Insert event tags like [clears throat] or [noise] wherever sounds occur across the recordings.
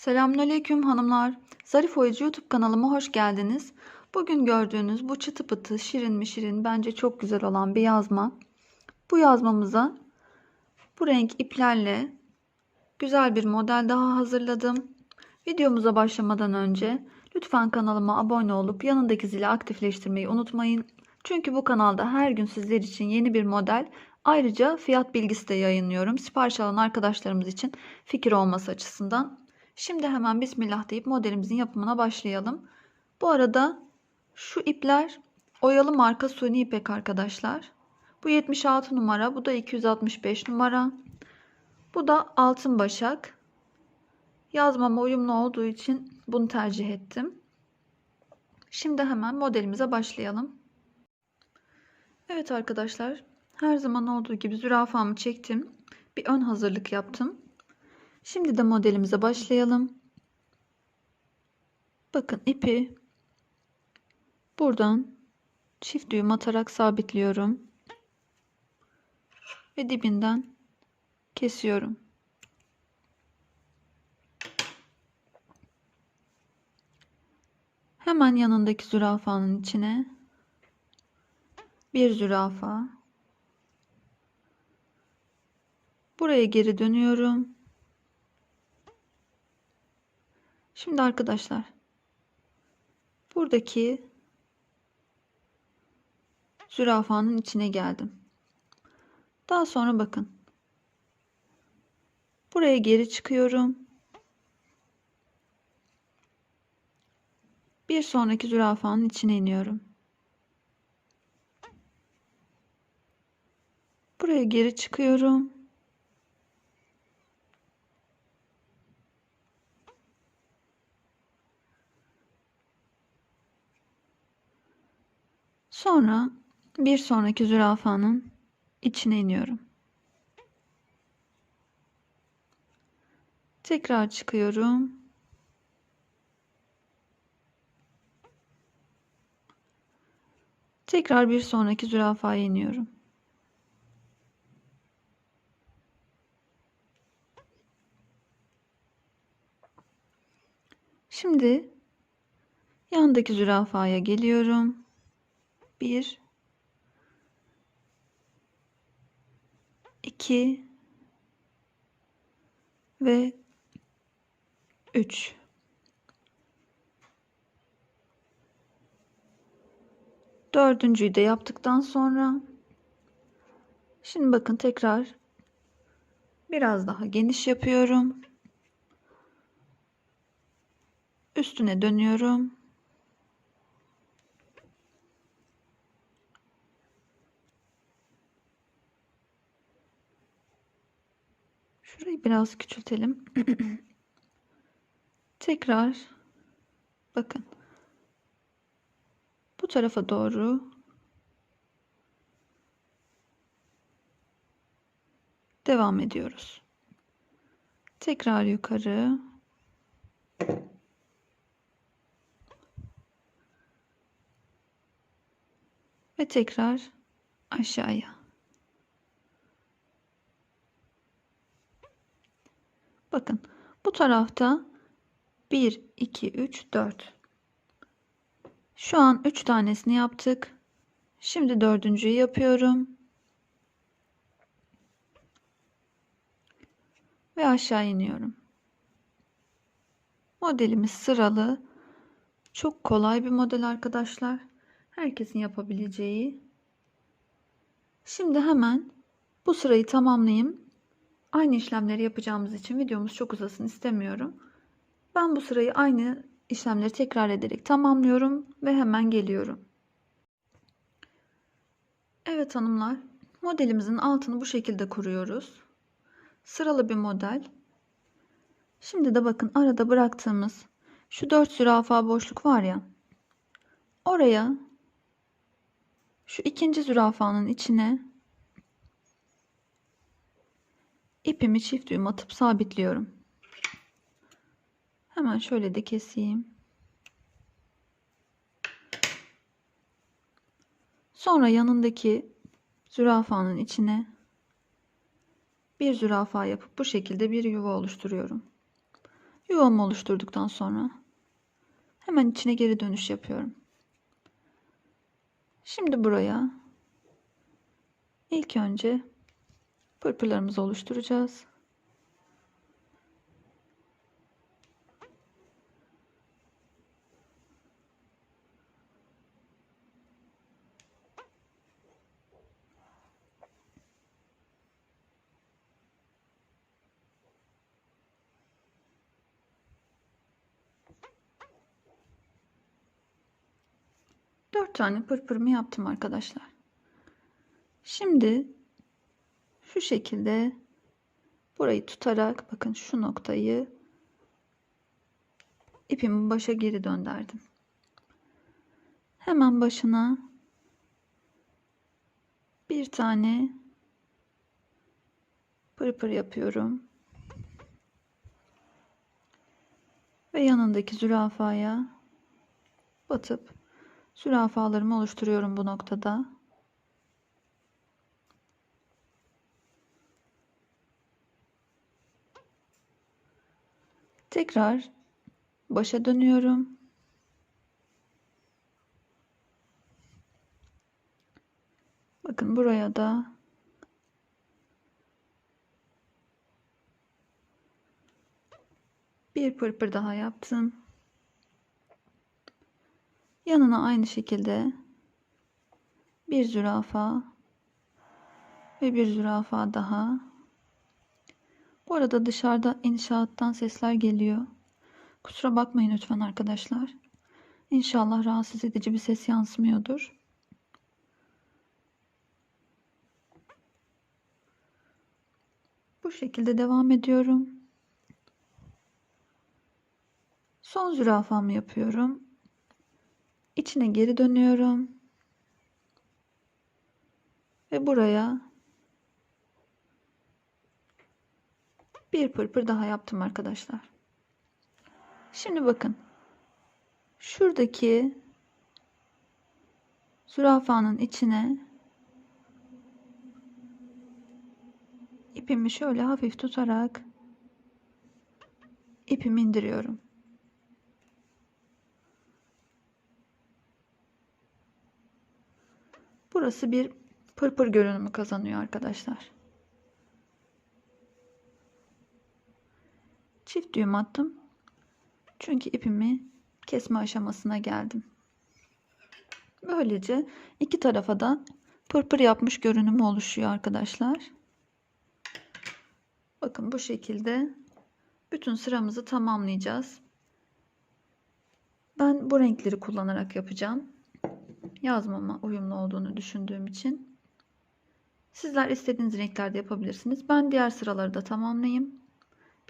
Selamünaleyküm hanımlar. Zarif Oyucu YouTube kanalıma hoş geldiniz. Bugün gördüğünüz bu çıtı pıtı şirin mi şirin bence çok güzel olan bir yazma. Bu yazmamıza bu renk iplerle güzel bir model daha hazırladım. Videomuza başlamadan önce lütfen kanalıma abone olup yanındaki zili aktifleştirmeyi unutmayın. Çünkü bu kanalda her gün sizler için yeni bir model ayrıca fiyat bilgisi de yayınlıyorum. Sipariş alan arkadaşlarımız için fikir olması açısından. Şimdi hemen Bismillah deyip modelimizin yapımına başlayalım. Bu arada şu ipler oyalı marka suni ipek arkadaşlar. Bu 76 numara, bu da 265 numara. Bu da altın başak. Yazmama uyumlu olduğu için bunu tercih ettim. Şimdi hemen modelimize başlayalım. Evet arkadaşlar, her zaman olduğu gibi zürafamı çektim. Bir ön hazırlık yaptım. Şimdi de modelimize başlayalım. Bakın ipi buradan çift düğüm atarak sabitliyorum. Ve dibinden kesiyorum. Hemen yanındaki zürafanın içine bir zürafa. Buraya geri dönüyorum. Şimdi arkadaşlar buradaki zürafanın içine geldim. Daha sonra bakın. Buraya geri çıkıyorum. Bir sonraki zürafanın içine iniyorum. Buraya geri çıkıyorum. Sonra bir sonraki zürafanın içine iniyorum. Tekrar çıkıyorum. Tekrar bir sonraki zürafaya iniyorum. Şimdi yandaki zürafaya geliyorum. 1 2 ve 3 Dördüncüyü de yaptıktan sonra şimdi bakın tekrar biraz daha geniş yapıyorum. Üstüne dönüyorum. Biraz küçültelim. [clears throat] Tekrar bakın. Bu tarafa doğru devam ediyoruz. Tekrar yukarı. Ve tekrar aşağıya. Bakın bu tarafta 1, 2, 3, 4. Şu an 3 tanesini yaptık. Şimdi dördüncüyü yapıyorum. Ve aşağı iniyorum. Modelimiz sıralı. Çok kolay bir model arkadaşlar. Herkesin yapabileceği. Şimdi hemen bu sırayı tamamlayayım. Aynı işlemleri yapacağımız için videomuz çok uzasın istemiyorum. Ben bu sırayı aynı işlemleri tekrar ederek tamamlıyorum ve hemen geliyorum. Evet hanımlar, modelimizin altını bu şekilde kuruyoruz. Sıralı bir model. Şimdi de bakın arada bıraktığımız şu 4 zürafa boşluk var ya. Oraya şu ikinci zürafanın içine ipimi çift düğüm atıp sabitliyorum. Hemen şöyle de keseyim. Sonra yanındaki zürafanın içine bir zürafa yapıp bu şekilde bir yuva oluşturuyorum. Yuvamı oluşturduktan sonra hemen içine geri dönüş yapıyorum. Şimdi buraya ilk önce pırpırlarımızı oluşturacağız. Dört tane pırpırımı yaptım arkadaşlar. Şimdi şu şekilde burayı tutarak bakın şu noktayı ipimi başa geri döndürdüm. Hemen başına bir tane pırpır yapıyorum. Ve yanındaki zürafaya batıp zürafalarımı oluşturuyorum bu noktada. Tekrar başa dönüyorum. Bakın buraya da bir pırpır daha yaptım. Yanına aynı şekilde bir zürafa ve bir zürafa daha. Bu arada dışarıda inşaattan sesler geliyor. Kusura bakmayın lütfen arkadaşlar. İnşallah rahatsız edici bir ses yansımıyordur. Bu şekilde devam ediyorum. Son zürafamı yapıyorum. İçine geri dönüyorum. Ve buraya bir pırpır daha yaptım arkadaşlar. Şimdi bakın. Şuradaki zürafanın içine ipimi şöyle hafif tutarak ipimi indiriyorum. Burası bir pırpır görünümü kazanıyor arkadaşlar. Çift düğüm attım. Çünkü ipimi kesme aşamasına geldim. Böylece iki tarafa da pırpır yapmış görünümü oluşuyor arkadaşlar. Bakın bu şekilde bütün sıramızı tamamlayacağız. Ben bu renkleri kullanarak yapacağım. Yazmama uyumlu olduğunu düşündüğüm için. Sizler istediğiniz renklerde yapabilirsiniz. Ben diğer sıraları da tamamlayayım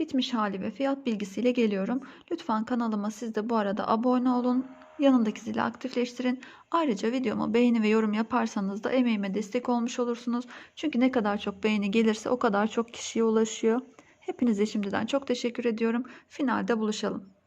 bitmiş hali ve fiyat bilgisiyle geliyorum. Lütfen kanalıma siz de bu arada abone olun. Yanındaki zili aktifleştirin. Ayrıca videoma beğeni ve yorum yaparsanız da emeğime destek olmuş olursunuz. Çünkü ne kadar çok beğeni gelirse o kadar çok kişiye ulaşıyor. Hepinize şimdiden çok teşekkür ediyorum. Finalde buluşalım.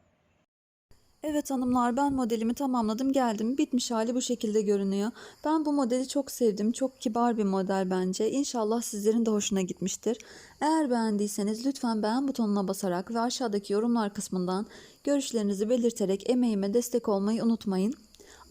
Evet hanımlar ben modelimi tamamladım geldim. Bitmiş hali bu şekilde görünüyor. Ben bu modeli çok sevdim. Çok kibar bir model bence. İnşallah sizlerin de hoşuna gitmiştir. Eğer beğendiyseniz lütfen beğen butonuna basarak ve aşağıdaki yorumlar kısmından görüşlerinizi belirterek emeğime destek olmayı unutmayın.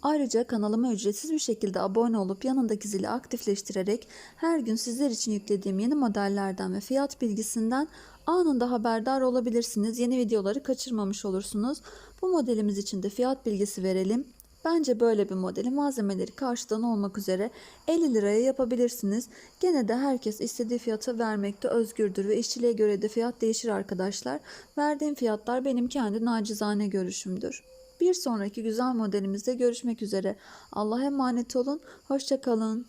Ayrıca kanalıma ücretsiz bir şekilde abone olup yanındaki zili aktifleştirerek her gün sizler için yüklediğim yeni modellerden ve fiyat bilgisinden anında haberdar olabilirsiniz. Yeni videoları kaçırmamış olursunuz. Bu modelimiz için de fiyat bilgisi verelim. Bence böyle bir modeli malzemeleri karşıdan olmak üzere 50 liraya yapabilirsiniz. Gene de herkes istediği fiyatı vermekte özgürdür ve işçiliğe göre de fiyat değişir arkadaşlar. Verdiğim fiyatlar benim kendi nacizane görüşümdür. Bir sonraki güzel modelimizde görüşmek üzere. Allah'a emanet olun. Hoşçakalın.